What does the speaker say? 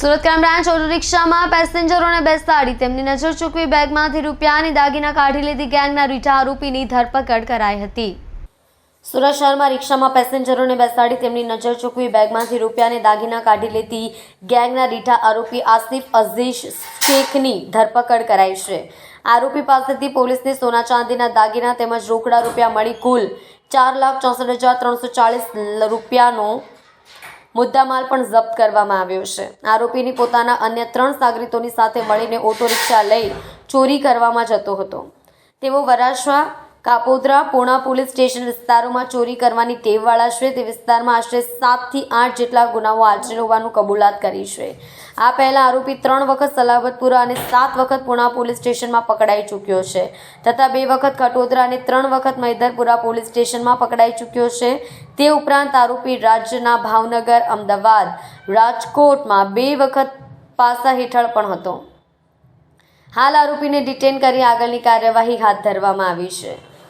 Surat crime branch auto રિક્ષામાં પેસેન્જરોને બેસાડી તેમની નજર ચૂકવી બેગમાંથી રૂપિયાની દાગીના કાઢી લીધી ગેંગના રીઠા આરોપીની ધરપકડ કરાઈ હતી. સુરત શહેરમાં રિક્ષામાં પેસેન્જરોને બેસાડી તેમની નજર ચૂકવી બેગમાંથી રૂપિયાની દાગીના કાઢી લેતી ગેંગના રીઠા આરોપી આસિફ અઝીઝ શેખની ધરપકડ કરાઈ છે. આરોપી પાસેથી પોલીસને સોના ચાંદીના દાગીના તેમજ રોકડા રૂપિયા મળી કુલ ચાર લાખ ચોસઠ હજાર ત્રણસો ચાળીસ રૂપિયાનો મુદ્દામાલ પણ જપ્ત કરવામાં આવ્યો છે. આરોપીની પોતાના અન્ય ત્રણ સાગરીતોની સાથે મળીને ઓટો રિક્ષા લઈ ચોરી કરવામાં જતો હતો. તેઓ વરાછા કાપોદ્રા પૂણા પોલીસ સ્ટેશન વિસ્તારોમાં ચોરી કરવાની ટેવવાળા છે. તે વિસ્તારમાં આશરે સાતથી આઠ જેટલા ગુનાઓ આચરેલ હોવાનું કબૂલાત કરી છે. આ પહેલા આરોપી ત્રણ વખત સલાબતપુરા અને સાત વખત પૂણા પોલીસ સ્ટેશનમાં પકડાઈ ચૂક્યો છે. તથા બે વખત કટોદરા અને ત્રણ વખત મૈદરપુરા પોલીસ સ્ટેશનમાં પકડાઈ ચૂક્યો છે. તે ઉપરાંત આરોપી રાજ્યના ભાવનગર, અમદાવાદ, રાજકોટમાં બે વખત પાસા હેઠળ પણ હતો. હાલ આરોપીને ડિટેન કરી આગળની કાર્યવાહી હાથ ધરવામાં આવી છે.